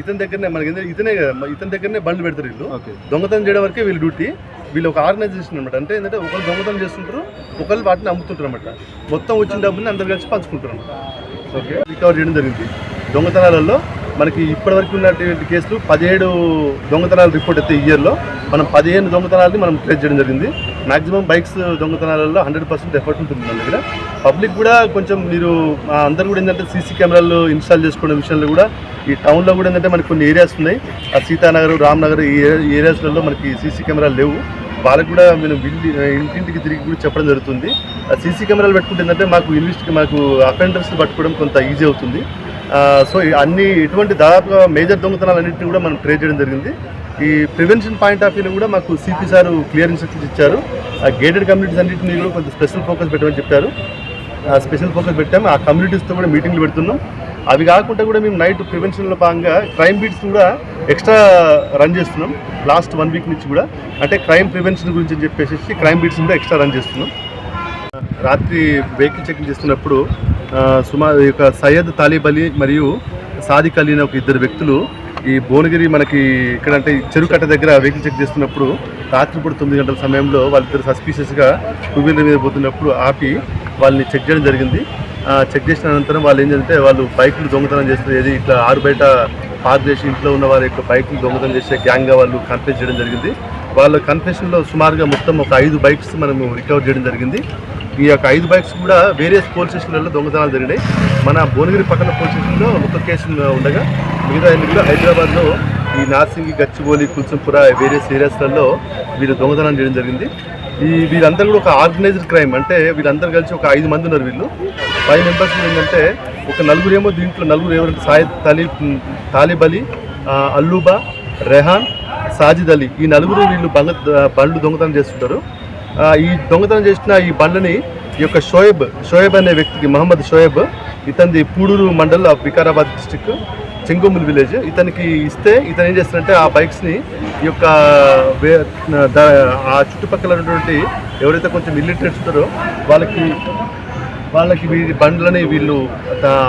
ఇతని దగ్గరనే మనకి ఇతనే ఇతని దగ్గరనే బండ్లు పెడతారు వీళ్ళు. దొంగతనం చేయడం వరకే వీళ్ళు డ్యూటీ. వీళ్ళు ఒక ఆర్గనైజేషన్ అనమాట అంటే ఏంటంటే ఒకళ్ళు దొంగతనం చేస్తుంటారు ఒకళ్ళు వాటిని అమ్ముతుంటారు అనమాట మొత్తం వచ్చిన డబ్బుని అందరు కలిసి పంచుకుంటారు అనమాట ఓకే? రికవర్ చేయడం జరిగింది. దొంగతనాలలో మనకి ఇప్పటివరకు ఉన్నటువంటి కేసులు పదిహేడు దొంగతనాలు రిపోర్ట్ అయితే ఇయర్లో మనం పదిహేను దొంగతనాలని మనం ట్రేస్ చేయడం జరిగింది. మాక్సిమం బైక్స్ దొంగతనాలలో హండ్రెడ్ పర్సెంట్ ఎఫర్ట్ ఉంటుంది మన దగ్గర. పబ్లిక్ కూడా కొంచెం మీరు అందరూ కూడా ఏంటంటే సీసీ కెమెరాలు ఇన్స్టాల్ చేసుకునే విషయంలో కూడా ఈ టౌన్లో కూడా ఏంటంటే మనకి కొన్ని ఏరియాస్ ఉన్నాయి. ఆ సీతానగర్ రామ్నగర్ ఈ ఏరియాస్లలో మనకి సీసీ కెమెరాలు లేవు. వాళ్ళకి కూడా మేము ఇంటింటికి తిరిగి కూడా చెప్పడం జరుగుతుంది. ఆ సీసీ కెమెరాలు పెట్టుకుంటే ఏంటంటే మాకు ఇన్వెస్ట్ మాకు అఫెండర్స్ పట్టుకోవడం కొంత ఈజీ అవుతుంది. సో అన్ని ఇటువంటి దాదాపుగా మేజర్ దొంగతనాలు అన్నింటినీ కూడా మనం ట్రేస్ చేయడం జరిగింది. ఈ ప్రివెన్షన్ పాయింట్ ఆఫ్ వ్యూలో కూడా మాకు సిపి సార్ క్లియర్ ఇన్స్ట్రక్షన్స్ ఇచ్చారు. ఆ గేటెడ్ కమ్యూనిటీస్ అన్నింటినీ కూడా కొంచెం స్పెషల్ ఫోకస్ పెట్టమని చెప్పారు. ఆ స్పెషల్ ఫోకస్ పెట్టాము. ఆ కమ్యూనిటీస్తో కూడా మీటింగ్లు పెడుతున్నాం. అవి కాకుండా కూడా మేము నైట్ ప్రివెన్షన్లో భాగంగా క్రైమ్ బీట్స్ కూడా ఎక్స్ట్రా రన్ చేస్తున్నాం. లాస్ట్ వన్ వీక్ నుంచి కూడా. అంటే క్రైమ్ ప్రివెన్షన్ గురించి అని చెప్పేసి క్రైమ్ బీట్స్ కూడా ఎక్స్ట్రా రన్ చేస్తున్నాం. రాత్రి వెహికల్ చెకింగ్ చేస్తున్నప్పుడు సుమారు ఈ యొక్క సయ్యద్ తాలిబ్ అలీ మరియు సాదిక్ అలీ అనే ఒక ఇద్దరు వ్యక్తులు ఈ భువనగిరి మనకి ఇక్కడ అంటే చెరుకట్ట దగ్గర వెహికల్ చెక్ చేస్తున్నప్పుడు రాత్రిపూట తొమ్మిది గంటల సమయంలో వాళ్ళిద్దరు సస్పీషియస్గా టూ వీలర్ మీద పోతున్నప్పుడు ఆపి వాళ్ళని చెక్ చేయడం జరిగింది. ఆ, చెక్ చేసిన అనంతరం వాళ్ళు ఏంటంటే వాళ్ళు బైకులు దొంగతనం చేస్తారు ఏది ఇట్లా ఆరు బయట పార్క్ చేసి ఇంట్లో ఉన్న వారి యొక్క బైకులు దొంగతనం చేసే గ్యాంగ్గా వాళ్ళు కన్ఫెస్ చేయడం జరిగింది. వాళ్ళ కన్ఫెషన్లో సుమారుగా మొత్తం ఒక ఐదు బైక్స్ మనము రికవర్ చేయడం జరిగింది. ఈ యొక్క ఐదు బైక్స్ కూడా వేరియస్ పోలీస్ స్టేషన్లలో దొంగతనాలు జరిగినాయి. మన భువనగిరి పక్కన పోలీస్ స్టేషన్లో ఒక కేసు ఉండగా మిగతా అన్ని కూడా హైదరాబాద్లో ఈ నార్సింగి గచ్చిబోలి కుల్సంపుర వేరియస్ ఏరియాస్లలో వీళ్ళు దొంగతనం చేయడం జరిగింది. ఈ వీరందరూ కూడా ఒక ఆర్గనైజ్డ్ క్రైమ్. అంటే వీళ్ళందరూ కలిసి ఒక ఐదు మంది ఉన్నారు వీళ్ళు. ఫైవ్ మెంబర్స్ ఏంటంటే ఒక నలుగురేమో దీంట్లో నలుగురు ఎవరంటే సాయి తాలి తాలిబ్ అలీ అల్లూబా రెహాన్ సాజిద్ అలీ. ఈ నలుగురు వీళ్ళు బంగ బండ్లు దొంగతనం చేస్తుంటారు. ఈ దొంగతనం చేసిన ఈ బండ్లని ఈ యొక్క షోయబ్ షోయబ్ అనే వ్యక్తికి Mohammed Shoaib ఇతంది Pudur mandal of Vikarabad district Chengomul village. ఇతనికి ఇస్తే ఇతను ఏం చేస్తారంటే ఆ బైక్స్ని ఈ యొక్క వే ఆ చుట్టుపక్కల ఉన్నటువంటి ఎవరైతే కొంచెం ఇల్లిటరేట్స్ ఉంటారో వాళ్ళకి వాళ్ళకి వీరి బండ్లని వీళ్ళు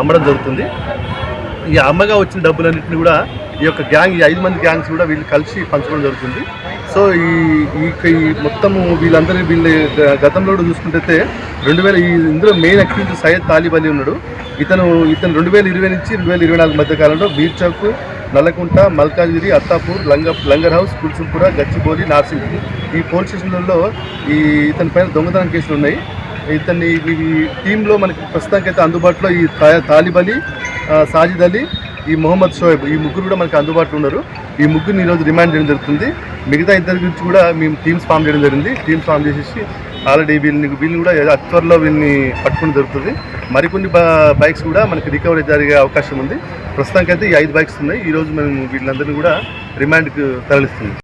అమ్మడం జరుగుతుంది. ఈ అమ్మగా వచ్చిన డబ్బులన్నింటినీ కూడా ఈ యొక్క గ్యాంగ్ ఈ ఐదు మంది గ్యాంగ్స్ కూడా వీళ్ళు కలిసి పంచుకోవడం జరుగుతుంది. సో ఈ ఈ మొత్తము వీళ్ళందరూ వీళ్ళ గతంలో కూడా చూసుకుంటే రెండు వేల ఈ ఇందులో మెయిన్ అక్యూజ్ సయ్యద్ తాలిబ్ అలీ ఉన్నాడు. ఇతను ఇతను రెండు వేల ఇరవై నుంచి రెండు వేల ఇరవై నాలుగు మధ్య కాలంలో బీర్చౌక్ నల్లకుంట మల్కాజ్గిరి అత్తాపూర్ లంగ లంగర్ హౌస్ కుల్సుంపుర గచ్చిబౌలి నార్సింగ్. ఈ పోలీస్ స్టేషన్లలో ఈ ఇతని పైన దొంగతనం కేసులు ఉన్నాయి. ఇతన్ని ఈ టీంలో మనకి ప్రస్తుతానికైతే అందుబాటులో ఈ తా- తాలిబ్ అలీ సాజిద్ అలీ ఈ మొహమ్మద్ షోయబ్ ఈ ముగ్గురు కూడా మనకి అందుబాటులో ఉన్నారు. ఈ ముగ్గురిని ఈరోజు రిమాండ్ చేయడం జరుగుతుంది. మిగతా ఇద్దరి గురించి కూడా మేము టీమ్స్ ఫామ్ చేయడం జరిగింది. టీమ్స్ ఫామ్ చేసేసి ఆల్రెడీ వీళ్ళని వీళ్ళని కూడా అతి త్వరలో వీళ్ళని పట్టుకుని జరుగుతుంది. మరికొన్ని బ- బైక్స్ కూడా మనకి రికవరీ జరిగే అవకాశం ఉంది. ప్రస్తుతానికైతే ఈ ఐదు బైక్స్ ఉన్నాయి. ఈరోజు మేము వీళ్ళందరినీ కూడా రిమాండ్కి తరలిస్తుంది